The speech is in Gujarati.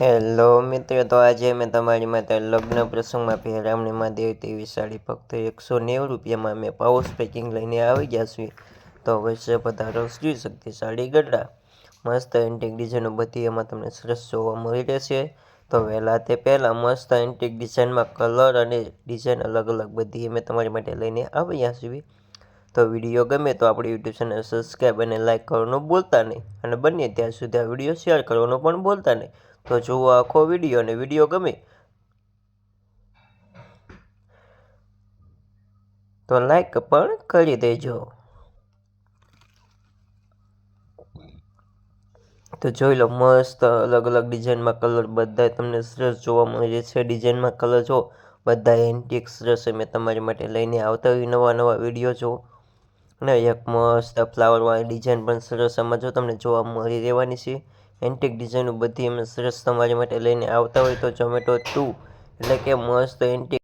હેલો મિત્રો, તો આજે મેં તમારી માટે લગ્ન પ્રસંગમાં પહેરામણીમાં માં તેવી સાડી ફક્ત એકસો નેવું રૂપિયામાં મેં પાઉસ પેકિંગ લઈને આવી ગયા છીએ. તો અવશ્ય વધારો જોઈ શકતી સાડી ગઢડા. મસ્ત એન્ટિક ડિઝાઇનો બધી એમાં તમને સરસ જોવા મળી રહેશે. તો વહેલા તે પહેલાં મસ્ત એન્ટિક ડિઝાઇનમાં કલર અને ડિઝાઇન અલગ અલગ બધી અમે તમારી માટે લઈને આવ્યા છીએ. તો વીડિયો ગમે તો આપણી યુટ્યુબ ચેનલ સબસ્ક્રાઈબ અને લાઇક કરવાનું ભૂલતા નહીં. અને બને ત્યાં સુધી આ વીડિયો શેર કરવાનું પણ ભૂલતા નહીં. તો જુઓ આખો વીડિયો અને વીડિયો ગમે. તો લાઈક પણ કરી દેજો. તો જોઈ લો મસ્ત અલગ અલગ ડિઝાઇનમાં કલર બધા તમને સરસ જોવા મળે છે ડિઝાઇનમાં કલર જો બધા એન્ટિક સરસ મેં તમારી માટે લઈને આવતા હોય નવા નવા વીડિયો જો. અને એક મસ્ત ફ્લાવરવાળી ડિઝાઇન પણ સરસ આમાં તમને જોવા મળી રહેવાની છે. એન્ટિક ડિઝાઇનો બધી અમે સરસ તમારી માટે લઈને આવતા હોય તો ઝોમેટો ટુ એટલે કે મસ્ત એન્ટિક